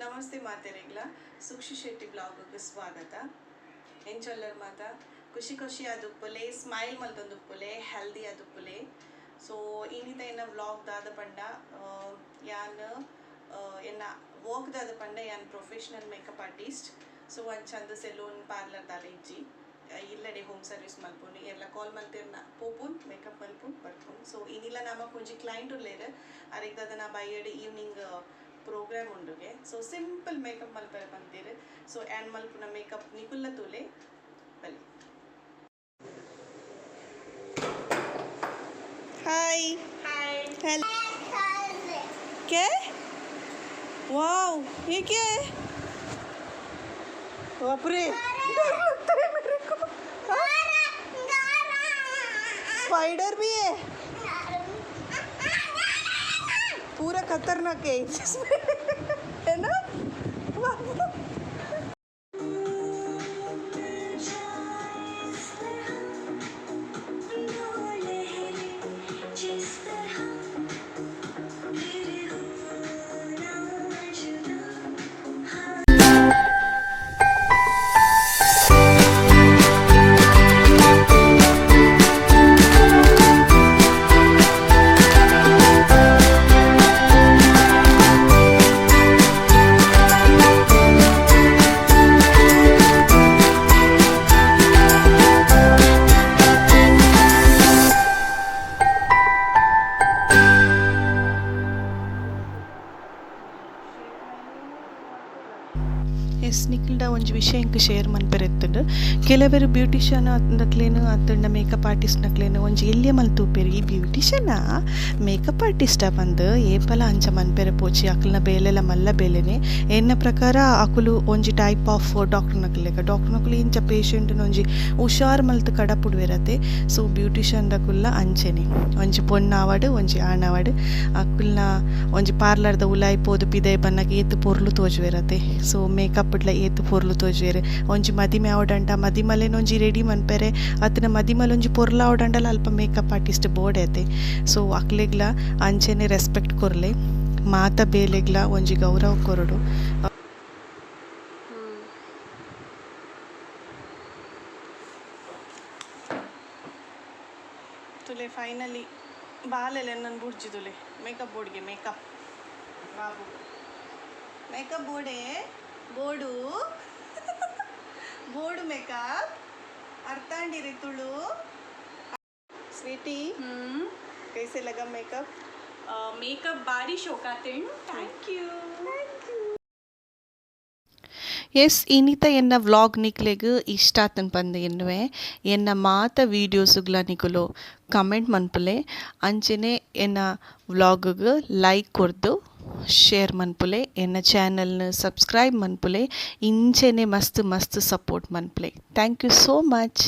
ನಮಸ್ತೆ ಮಾತೆರೆಗ್ಲ ಸುಕ್ಷಿ ಶೆಟ್ಟಿ ಬ್ಲಾಗ್ಗೆ ಸ್ವಾಗತ. ಎಂಚೊಲ್ಲರ್ ಮಾತ? ಖುಷಿ ಖುಷಿ ಆದುಪ್ಪುಲೆ ಸ್ಮೈಲ್ ಮಲ್ತೊಂದುಪ್ಪುಲೆ ಹೆಲ್ದಿ ಆದುಪ್ಪುಲೆ ಸೊ ಇನ್ನಿತ ಎನ್ನ ವ್ಲಾಗ್ ದಾದ ಪಂಡ ಯಾನ್ ಎನ್ನ ವರ್ಕ್ ದಾದ ಪಂಡ ಯಾನ್ ಪ್ರೊಫೆಷನಲ್ ಮೇಕಪ್ ಆರ್ಟಿಸ್ಟ್ ಸೊ ಒಂದು ಚಂದ ಸೆಲೂನ್ ಪಾರ್ಲರ್ ದಾಲ ಇಜ್ಜಿ. ಇಲ್ಲಡೆ ಹೋಮ್ ಸರ್ವಿಸ್ ಮಲ್ಪುನಿ. ಎಲ್ಲ ಕಾಲ್ ಮಲ್ತಿರ್ನ ಪೋಪುನ್ ಮೇಕಪ್ ಮಲ್ಪುನ್, ಬರ್ಪುನ್. ಸೊ ಇನ್ನಿಲ್ಲ ನಮ್ಮ ಕೊಂಚಿ ಕ್ಲೈಂಟ್ ಉಲ್ಲೇರ್. ಅರೆಗ್ ದಾದ ನಾ ಬೈಯಡ್ evening program ಉಂಡುಗೆ so simple makeup ಮಲ್ಪರೆ ಬಂದಿರು ಸೊ ಆ್ಯಂಡ್ ಮಲ್ಪುನ ಮೇಕಪ್ ನಿಕುಲ್ಲ ತೂಲೆ ಬಲಿ ಹಾಯ್ हेलो क्या वाओ ये क्या है बाप रे डर लगता है मेरे को स्पाइडर भी है पूरा खतरनाक है इसमें है ना वाह ಎಸ್ ನಿಖಿಲ್ಡ ಒಂಜಿ ವಿಷಯ ಇಂಕ್ ಶೇರ್ ಮನ್ಪೆರೆತ್ತುಂಡು ಕೆಲವೆರ್ ಬ್ಯೂಟಿಷಿಯನ್ ಅಂದಕ್ಲೇನು ಅತ್ತಂಡ ಮೇಕಪ್ ಆರ್ಟಿಸ್ಟ್ ನಕ್ಲೇನು ಒಂಜಿ ಎಲ್ಯ ಮಲ್ತೂಪೆರು ಈ ಬ್ಯೂಟಿಷಿಯನ್ ಮೇಕಪ್ ಆರ್ಟಿಸ್ಟ ಬಂದು ಏಪಲ ಅಂಚ ಮನ್ಪೆರೆ ಪೋಚಿ ಅಕಲ್ನ ಬೇಲೆಲ ಮಲ್ಲ ಬೇಲೆನೆ. ಎನ್ನ ಪ್ರಕಾರ ಅಕುಲು ಒಂಜಿ ಟೈಪ್ ಆಫ್ ಡಾಕ್ಟರ್ ನಕ್ಲೆಕ ಡಾಕ್ಟರ್ ನಕುಲು ಇಂಚ ಪೇಷಂಟ್ ಒಂಜಿ ಹುಷಾರ್ ಮಲ್ತ್ ಕಡಪುಡುವೆರತೆ. ಸೊ ಬ್ಯೂಟಿಷಿಯನ್ ದಕುಲ್ಲ ಅಂಚೆನೆ. ಒಂಜಿ ಪೊಣ್ಣಾವಡ್, ಒಂಜಿ ಆಣಾವಡ್. ಅಕುಲ್ನ ಒಂಜಿ ಪಾರ್ಲರ್ದ ಉಲಾಯಿ ಪೋದು ಪಿದೆ ಬನ್ನಗ ಏತು ಪೊರ್ಲು ತೋಜುವೆರತೆ. ಸೊ ಮೇಕಪ್ ಇಡ್ಲ ಏತು ಪೊರ್ಲು ತೋಜುವೆರ್ ಒಂಜಿ ಮದಿಮೆ ಆವಡಂಡ ಮದಿಮಲೆ ಒಂಜಿ ರೆಡಿ ಮನ್ಪೆರೆ. ಅತ್ನ ಮದಿಮಲ್ ಒಂಜಿ ಪೊರ್ಲ ಆವಡಂಡಲ ಅಲ್ಪ ಮೇಕಪ್ ಆರ್ಟಿಸ್ಟ್ ಬೋಡೆತೆ ಸೊ ಅಕ್ಲೆಗ್ಲ ಅಂಚೆನೆ ರೆಸ್ಪೆಕ್ಟ್ ಕೊರ್ಲೆ. ಮಾತ ಬೇಲೆಗ್ಲ ಒಂಜಿ ಗೌರವ ಕೊರಡು. ತುಲೆ ಫೈನಲಿ ಬಾಲೆಲೆ ನನ್ನ ಬುಡ್ಜಿ ತುಲೆ. ಮೇಕಪ್ ಬೋರ್ಡ್ಗೆ ಮೇಕಪ್ ಬಾಬು. ಮೇಕಪ್ ಬೋರ್ಡೆ ಬೋರ್ಡು ಬೋಡು ಮೇಕಪ್. ಅರ್ಥಾಂಡಿರಿ ತುಳು. ಸ್ವೀಟಿ. ಕೈಸೆ ಲಗ ಮೇಕಪ್. ಮೇಕಪ್ ಬಾರಿ ಶೋಕಾತೇಣು ಥ್ಯಾಂಕ್ ಯು ಎಸ್ ಇನ್ನಿತ ಎನ್ನ ವ್ಲಾಗ್ ನಿಕ್ಲೆಗ್ ಇಷ್ಟ ಆತನ್ ಪಂದ್ ಎನ್ನುವೆ. ಎನ್ನ ಮಾತ ವೀಡಿಯೋಸುಗ್ಲ ನಿಕುಲು ಕಮೆಂಟ್ ಮನ್ಪುಲೆ. ಅಂಚೆನೆ ಎನ್ನ ವ್ಲಾಗ್ಗೆ ಲೈಕ್ ಕೊರ್ದು ಶೇರ್ ಮನ್ಪುಲೆ ಎನ್ನ ಚಾನಲ್ನ ಸಬ್ಸ್ಕ್ರೈಬ್ ಮನ್ಪುಲೆ ಇಂಚೆನೆ ಮಸ್ತ್ ಮಸ್ತ್ ಸಪೋರ್ಟ್ ಮನ್ಪುಲೆ ಥ್ಯಾಂಕ್ ಯು ಸೋ ಮಚ್